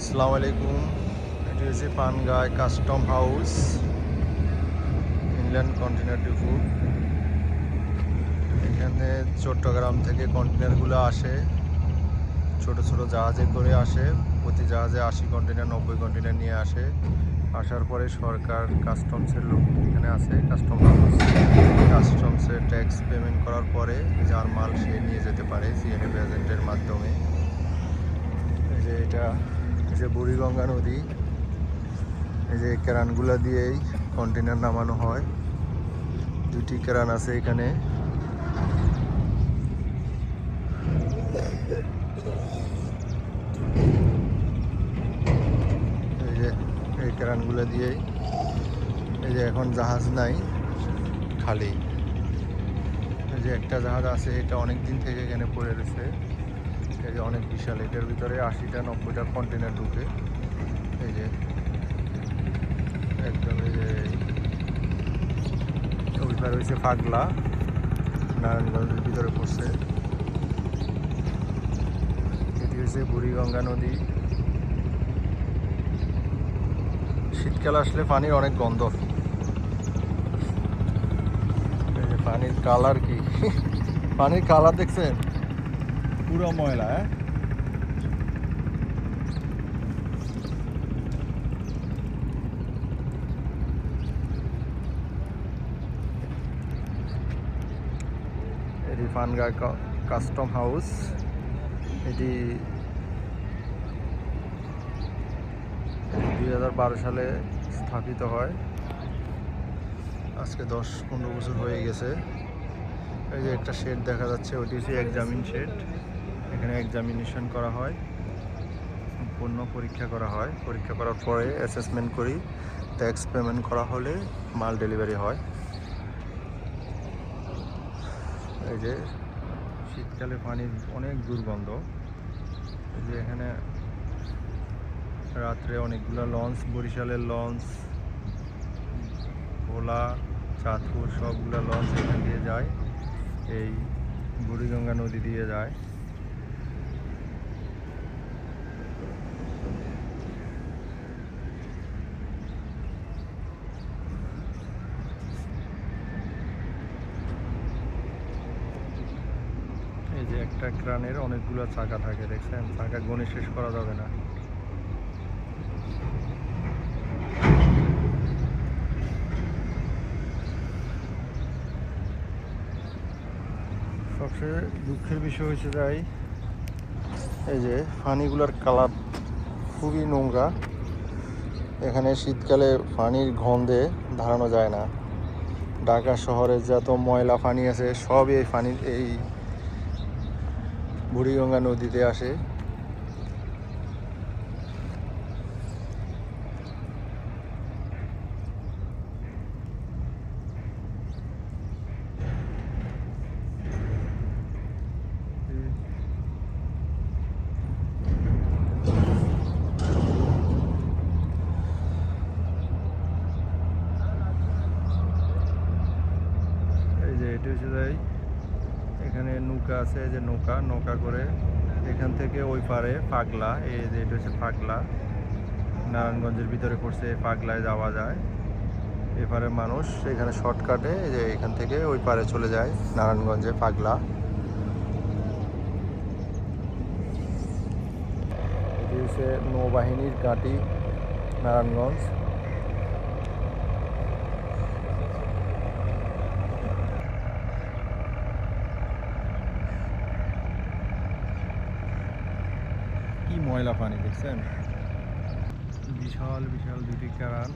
আসসালামু আলাইকুম। এটি হচ্ছে পানগায় custom house inland container depot এখানে চট্টগ্রাম থেকে কন্টেনারগুলো আসে। ছোট ছোট জাহাজে করে আসে। প্রতি জাহাজে আশি কন্টেনার নব্বই কন্টেনার নিয়ে আসে। আসার পরে সরকার কাস্টমসের লোক এখানে আছে, কাস্টম হাউস। কাস্টমসের ট্যাক্স পেমেন্ট করার পরে যার মাল সে নিয়ে যেতে পারে সিএনএ এজেন্টের মাধ্যমে। যে এটা যে বুড়িগঙ্গা নদী, এই যে কেরানগুলা দিয়েই কন্টেনার নামানো হয়। দুটি কেরান আছে এখানে। এই যে এই কেরানগুলা দিয়েই। এই যে এখন জাহাজ নাই, খালি। এই যে একটা জাহাজ আছে, এটা অনেক দিন থেকে এখানে পড়ে রয়েছে। এই যে অনেক বিশাল, এটার ভিতরে আশিটা, নব্বইটা কন্টেনার ঢুকে। এই যে, একদম এই যে ওইটা রয়েছে পাগলা নারায়ণগঞ্জের ভিতরে পড়ছে। এটি হচ্ছে বুড়িগঙ্গা নদী। শীতকাল আসলে পানির অনেক গন্ধ। পানির কালার কি? পানির কালার দেখছেন? পুরো ময়লা হ্যাঁ? পানগা কাস্টম হাউস, এটি দুই হাজার বারো সালে স্থাপিত হয়। আজকে দশ পনেরো বছর হয়ে গেছে। এই যে একটা শেড দেখা যাচ্ছে, ওটি হচ্ছে এক্সামিন শেড এখানে এক্সামিনেশন করা হয়। পণ্য পরীক্ষা করা হয়। পরীক্ষা করার পরে অ্যাসেসমেন্ট করি। ট্যাক্স পেমেন্ট করা হলে মাল ডেলিভারি হয়। এই যে শীতকালে পানির অনেক দুর্গন্ধ। এই যে এখানে রাত্রে অনেকগুলো লঞ্চ বরিশালের লঞ্চ ভোলা, চাঁদপুর সবগুলো লঞ্চ এখান দিয়ে যায়। এই বুড়িগঙ্গা নদী দিয়ে যায় এই যে একটা ক্রানের অনেকগুলো চাকা থাকে, দেখছেন? চাকা গণে শেষ করা যাবে না। সবচেয়ে দুঃখের বিষয় হচ্ছে যাই, এই যে পানিগুলোর কালার খুবই নোংরা। এখানে শীতকালে পানির গন্ধে ধারানো যায় না। ঢাকা শহরে যত ময়লা পানি আছে সব এই পানি এই বুড়িগঙ্গা নদীতে আসে এই যে এটা হচ্ছে যাই এখানে নৌকা আছে যে নৌকা নৌকা করে এখান থেকে ওই পারে পাগলা এই যে এটা হচ্ছে পাগলা নারায়ণগঞ্জের ভিতরে পড়ছে পাগলায় যাওয়া যায়। এপারে মানুষ এখানে শর্টকাটে যে এখান থেকে ওই পারে চলে যায়, নারায়ণগঞ্জে পাগলা এটি হচ্ছে নৌবাহিনীর ঘাঁটি, নারায়ণগঞ্জ। কি ময়লা পানি দেখছেন? বিশাল বিশাল দুটি কারান